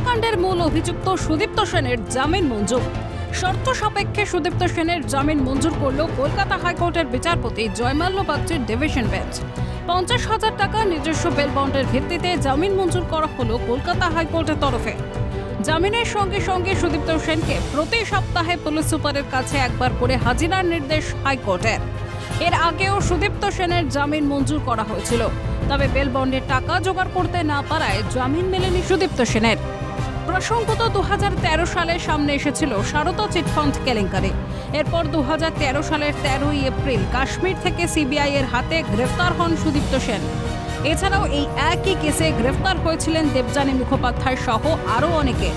সারদাকাণ্ডের মূল অভিযুক্ত সুদীপ্ত সেনের জামিন মঞ্জুর। শর্ত সাপেক্ষে সুদীপ্ত সেনের জামিন মঞ্জুর করল কলকাতা হাইকোর্টের বিচারপতি জয়মাল্য বাগচির ডিভিশন বেঞ্চ। পঞ্চাশ হাজার টাকা নিজস্ব বেল বন্ডের ভিত্তিতে জামিন মঞ্জুর করা হলো কলকাতা হাইকোর্টের তরফে। জামিনের সঙ্গে সঙ্গে সুদীপ্ত সেনকে প্রতি সপ্তাহে পুলিশ সুপারের কাছে একবার করে হাজিরার নির্দেশ হাইকোর্টের। এর আগেও সুদীপ্ত সেনের জামিন মঞ্জুর করা হয়েছিল। তবে বেল বন্ডের টাকা জোগাড় করতে না পারায় জামিন মেলেনি সুদীপ্ত সেনের। প্রসঙ্গত দু হাজার সালে সামনে এসেছিল সারদা চিটফান্ড কেলেঙ্কারি। এরপর দু হাজার তেরো সালের তেরোই এপ্রিল কাশ্মীর থেকে সিবিআই এর হাতে গ্রেফতার হন সুদীপ্ত সেন। এছাড়াও এই একই কেসে গ্রেফতার হয়েছিলেন দেবযানী মুখোপাধ্যায় সহ আরও অনেকে।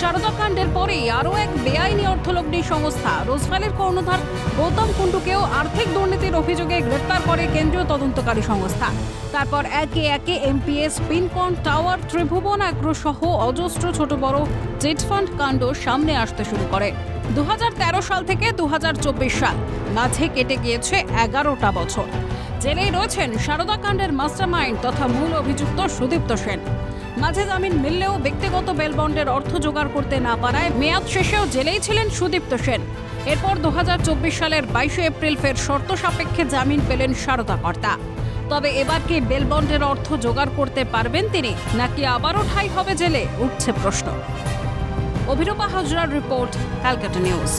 শারদাকাণ্ডের পরেই আরও এক বেআইনি অর্থলগ্নি সংস্থা। রোজভ্যালির কর্ণধার গৌতম কুণ্ডুকেও আর্থিক দুর্নীতির অভিযোগে গ্রেফতার করে কেন্দ্রীয় তদন্তকারী সংস্থা। তারপর একে একে এমপিএস, পিনকন, টাওয়ার, ত্রিভুবন আগ্রহ সহ অজস্র ছোট বড় চিটফান্ড কাণ্ড সামনে আসতে শুরু করে। দু হাজার তেরো সাল থেকে দু হাজার চব্বিশ সাল মাঝে কেটে গিয়েছে এগারোটা বছর। জেলেই রয়েছেন শারদাকাণ্ডের মাস্টারমাইন্ড তথা মূল অভিযুক্ত সুদীপ্ত সেন। মাঝে জামিন মিললেও ব্যক্তিগত বেলবন্ডের অর্থ জোগাড় করতে না পারায় মেয়াদ শেষেও জেলেই ছিলেন সুদীপ্ত সেন। এরপর দু হাজার চব্বিশ সালের বাইশে এপ্রিল ফের শর্ত সাপেক্ষে জামিন পেলেন শারদা কর্তা। তবে এবার কি বেলবন্ডের অর্থ জোগাড় করতে পারবেন তিনি, নাকি আবারও ঠাই হবে জেলে, উঠছে প্রশ্ন। অভিরূপা হাজরার রিপোর্ট, ক্যালকাটা নিউজ।